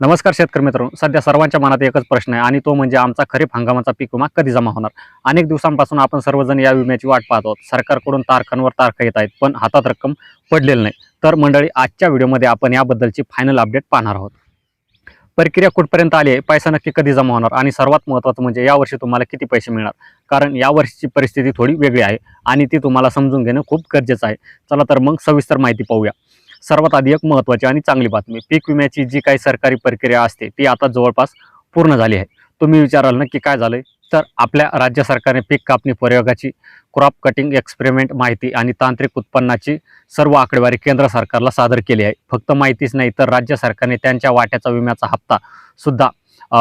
नमस्कार शेतकरी मित्रांनो. सध्या सर्वांच्या मनात एकच प्रश्न आहे आणि तो म्हणजे आमचा खरीप हंगामाचा पीक विमा कधी जमा होणार? अनेक दिवसांपासून आपण सर्वजण या विम्याची वाट पाहत आहोत. सरकारकडून तारखांवर तारखा येत आहेत पण हातात रक्कम पडलेली नाही. तर मंडळी आजच्या व्हिडिओमध्ये आपण याबद्दलची फायनल अपडेट पाहणार आहोत. प्रक्रिया कुठपर्यंत आली आहे पैसा नक्की कधी जमा होणार? आणि सर्वात महत्त्वाचं म्हणजे यावर्षी तुम्हाला किती पैसे मिळणार? कारण यावर्षीची परिस्थिती थोडी वेगळी आहे आणि ती तुम्हाला समजून घेणं खूप गरजेचं आहे. चला तर मग सविस्तर माहिती पाहूया. सर्वात आधी एक महत्त्वाची आणि चांगली बातमी. पीक विम्याची जी काही सरकारी प्रक्रिया असते ती आता जवळपास पूर्ण झाली आहे. तुम्ही विचाराल ना की काय झालं तर आपल्या राज्य सरकारने पीक कापणी प्रयोगाची क्रॉप कटिंग एक्सपेरिमेंट माहिती आणि तांत्रिक उत्पन्नाची सर्व आकडेवारी केंद्र सरकारला सादर केली आहे. फक्त माहितीच नाही तर राज्य सरकारने त्यांच्या वाट्याचा विम्याचा हप्ता सुद्धा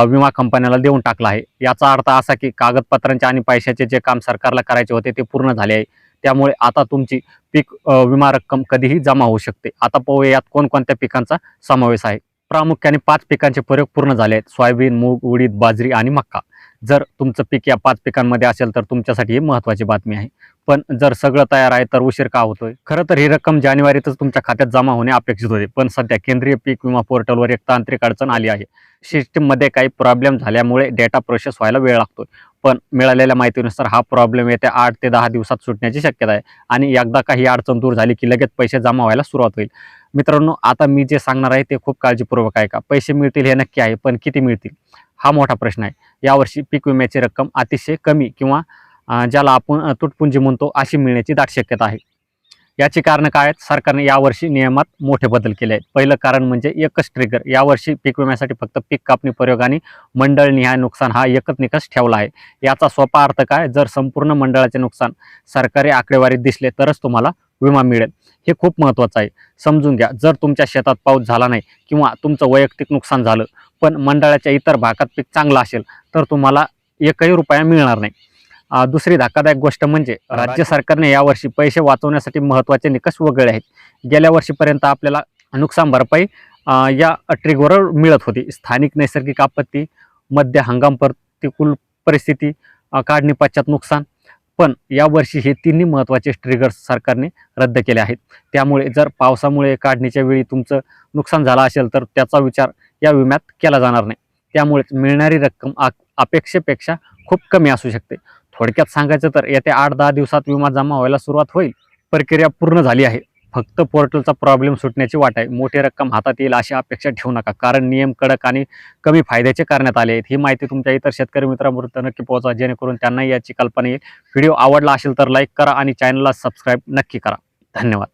विमा कंपन्याला देऊन टाकला आहे. याचा अर्थ असा की कागदपत्रांचे आणि पैशाचे जे काम सरकारला करायचे होते ते पूर्ण झाले आहे. त्यामुळे आता तुमची पीक विमा रक्कम कधीही जमा होऊ शकते. आता पाहूया यात कोणकोणत्या पिकांचा समावेश आहे. प्रामुख्याने पाच पिकांचे प्रयोग पूर्ण झाले आहेत. सोयाबीन मूग उडीद बाजरी आणि मक्का जर तुमचं पीक या पाच पिकांमध्ये असेल तर तुमच्यासाठी ही महत्त्वाची बातमी आहे. पण जर सगळं तयार आहे तर उशीर का होतोय? खरं तर ही रक्कम जानेवारीतच तुमच्या खात्यात जमा होणे अपेक्षित होते. पण सध्या केंद्रीय पीक विमा पोर्टलवर एक तांत्रिक अडचण आली आहे. सिस्टीममध्ये काही प्रॉब्लेम झाल्यामुळे डेटा प्रोसेस व्हायला वेळ लागतो पण मिळालेल्या माहितीनुसार हा प्रॉब्लेम येत्या आठ ते दहा दिवसात सुटण्याची शक्यता आहे. आणि एकदा काही अडचण दूर झाली की लगेच पैसे जमा व्हायला सुरुवात होईल. मित्रांनो आता मी जे सांगणार आहे ते खूप काळजीपूर्वक आहे का पैसे मिळतील हे नक्की आहे पण किती मिळतील? हा मोठा प्रश्न आहे. यावर्षी पीक विम्याची रक्कम अतिशय कमी किंवा ज्याला आपण तुटपुंजी म्हणतो अशी मिळण्याची दाट शक्यता आहे. याची कारणं काय आहेत? सरकारने यावर्षी नियमात मोठे बदल केले आहेत. पहिलं कारण म्हणजे एकच ट्रिगर यावर्षी पीक विम्यासाठी फक्त पीक कापणी प्रयोग आणि मंडळनिहाय नुकसान हा एकच निकष ठेवला आहे. याचा सोपा अर्थ काय? जर संपूर्ण मंडळाचे नुकसान सरकारी आकडेवारीत दिसले तरच तुम्हाला विमा मिळेल. हे खूप महत्त्वाचं आहे. समजून घ्या. जर तुमच्या शेतात पाऊस झाला नाही किंवा तुमचं वैयक्तिक नुकसान झालं पण मंडळाच्या इतर भागात पीक चांगलं असेल तर तुम्हाला एकही रुपया मिळणार नाही. दुसरी धक्कादायक गोष्ट म्हणजे राज्य सरकारने यावर्षी पैसे वाचवण्यासाठी महत्त्वाचे निकष वगळले आहेत. गेल्या वर्षीपर्यंत आपल्याला नुकसान भरपाई या ट्रिगवर मिळत होती. स्थानिक नैसर्गिक आपत्ती मध्य हंगाम प्रतिकूल परिस्थिती अं, काढणी पश्चात नुकसान पण यावर्षी हे तिन्ही महत्त्वाचे ट्रिगर्स सरकारने रद्द केले आहेत. त्यामुळे जर पावसामुळे काढणीच्या वेळी तुमचं नुकसान झालं असेल तर त्याचा विचार या विम्यात केला जाणार नाही. त्यामुळेच मिळणारी रक्कम आ- अपेक्षेपेक्षा खूप कमी असू शकते. थोडक्यात सांगायचं तर येत्या आठ दहा दिवसात विमा जमा व्हायला सुरुवात होईल. प्रक्रिया पूर्ण झाली आहे. फक्त पोर्टलचा प्रॉब्लेम सुटण्याची वाट आहे. मोठी रक्कम हातात येईल अशी अपेक्षा ठेवू नका. कारण नियम कडक आणि कमी फायद्याचे करण्यात आले आहेत. ही माहिती तुमच्या इतर शेतकरी मित्रांपर्यंत नक्की पोहोचा जेणेकरून त्यांनाही याची कल्पना येईल. व्हिडिओ आवडला असेल तर लाईक करा आणि चॅनलला सबस्क्राईब नक्की करा. धन्यवाद.